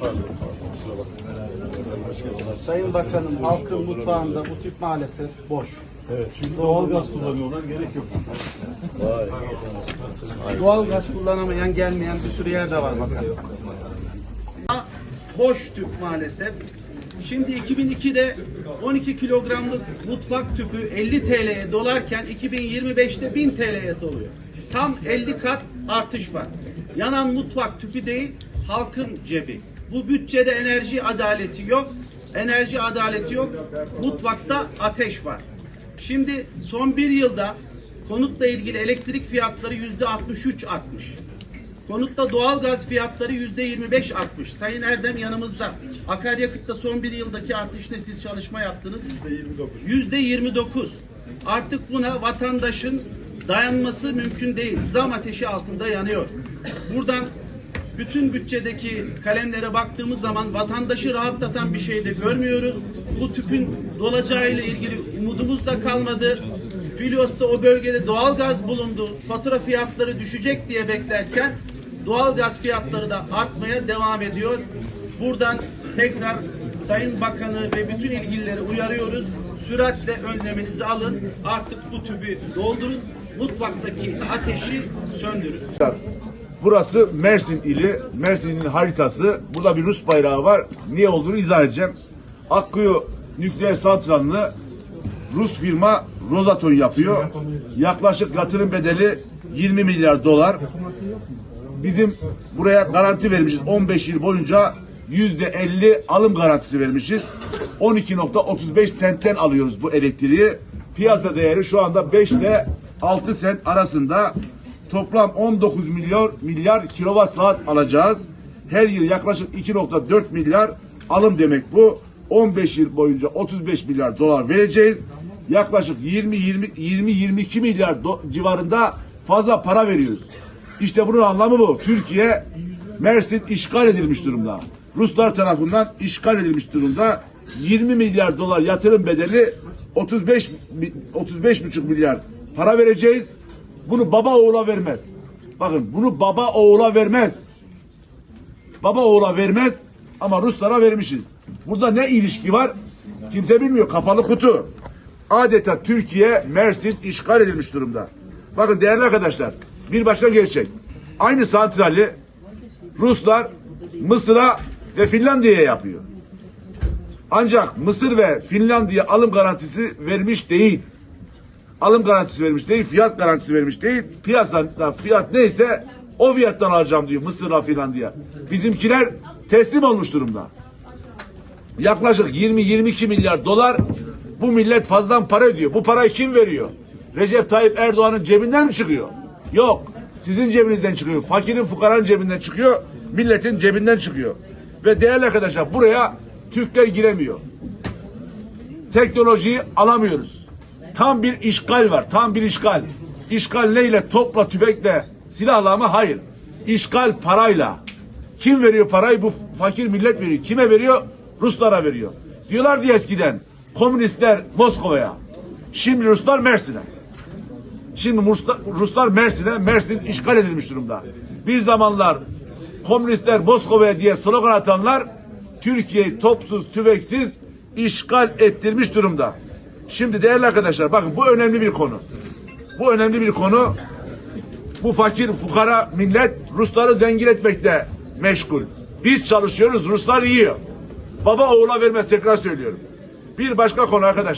Pardon, pardon. Kusura bakmayın. Hoş geldiniz. Sayın Bakanım halkın mutfağında bu tüp maalesef boş. Evet, çünkü doğalgaz kullanıyorlar, gerek yok. Vay. Doğal gaz kullanamayan gelmeyen bir sürü yer de var bakalım. Boş tüp maalesef. Şimdi 2002'de 12 kilogramlık mutfak tüpü 50 TL'ye dolarken 2025'te 1000 TL'ye doluyor. Tam 50 kat artış var. Yanan mutfak tüpü değil, halkın cebi. Bu bütçede enerji adaleti yok. Enerji adaleti yok. Mutfakta ateş var. Şimdi son bir yılda konutla ilgili elektrik fiyatları yüzde 63 artmış. Konutta doğal gaz fiyatları yüzde 25 artmış. Sayın Erdem yanımızda. Akaryakıtta son bir yıldaki artış ne siz çalışma yaptınız? Yüzde 29. Artık buna vatandaşın dayanması mümkün değil. Zam ateşi altında yanıyor. Buradan bütün bütçedeki kalemlere baktığımız zaman vatandaşı rahatlatan bir şey de görmüyoruz. Bu tüpün dolacağıyla ilgili umudumuz da kalmadı. Filyos'ta o bölgede doğal gaz bulundu. Fatura fiyatları düşecek diye beklerken doğal gaz fiyatları da artmaya devam ediyor. Buradan tekrar Sayın Bakanı ve bütün ilgilileri uyarıyoruz. Süratle önleminizi alın. Artık bu tüpü doldurun. Mutfaktaki ateşi söndürün. Burası Mersin ili, Mersin'in haritası. Burada bir Rus bayrağı var. Niye olduğunu izah edeceğim. Akkuyu nükleer santralını Rus firma Rosatom yapıyor. Yaklaşık yatırım bedeli 20 milyar dolar. Bizim buraya garanti vermişiz 15 yıl boyunca yüzde 50 alım garantisi vermişiz. 12.35 sentten alıyoruz bu elektriği. Piyasa değeri şu anda 5 ile 6 sent arasında toplam 19 milyar milyar kilowatt saat alacağız. Her yıl yaklaşık 2.4 milyar alım demek bu. 15 yıl boyunca 35 milyar dolar vereceğiz. Yaklaşık 20 20 20 22 milyar do- civarında fazla para veriyoruz. İşte bunun anlamı bu. Türkiye Mersin işgal edilmiş durumda. Ruslar tarafından işgal edilmiş durumda. 20 milyar dolar yatırım bedeli 35 mi- 35 buçuk milyar para vereceğiz. Bunu baba oğula vermez. Bakın bunu baba oğula vermez. Baba oğula vermez ama Ruslara vermişiz. Burada ne ilişki var? Kimse bilmiyor. Kapalı kutu. Adeta Türkiye, Mersin işgal edilmiş durumda. Bakın değerli arkadaşlar, bir başka gerçek. Aynı santrali Ruslar Mısır'a ve Finlandiya'ya yapıyor. Ancak Mısır ve Finlandiya alım garantisi vermiş değil. Alım garantisi vermiş değil, fiyat garantisi vermiş değil. Piyasada fiyat neyse o fiyattan alacağım diyor Mısır'a Finlandiya. Bizimkiler teslim olmuş durumda. Yaklaşık 20-22 milyar dolar bu millet fazladan para ödüyor. Bu parayı kim veriyor? Recep Tayyip Erdoğan'ın cebinden mi çıkıyor? Yok. Sizin cebinizden çıkıyor. Fakirin fukaranın cebinden çıkıyor. Milletin cebinden çıkıyor. Ve değerli arkadaşlar buraya Türkler giremiyor. Teknolojiyi alamıyoruz. Tam bir işgal var. Tam bir işgal. İşgal neyle? Topla, tüfekle, silahla mı? Hayır. İşgal parayla. Kim veriyor parayı? Bu fakir millet veriyor. Kime veriyor? Ruslara veriyor. Diyorlar diye eskiden komünistler Moskova'ya. Şimdi Ruslar Mersin'e. Şimdi Ruslar, Mersin'e, Mersin işgal edilmiş durumda. Bir zamanlar komünistler Moskova'ya diye slogan atanlar Türkiye'yi topsuz, tüfeksiz işgal ettirmiş durumda. Şimdi değerli arkadaşlar bakın bu önemli bir konu. Bu önemli bir konu. Bu fakir fukara millet Rusları zengin etmekte meşgul. Biz çalışıyoruz Ruslar yiyor. Baba oğula vermez tekrar söylüyorum. Bir başka konu arkadaşlar.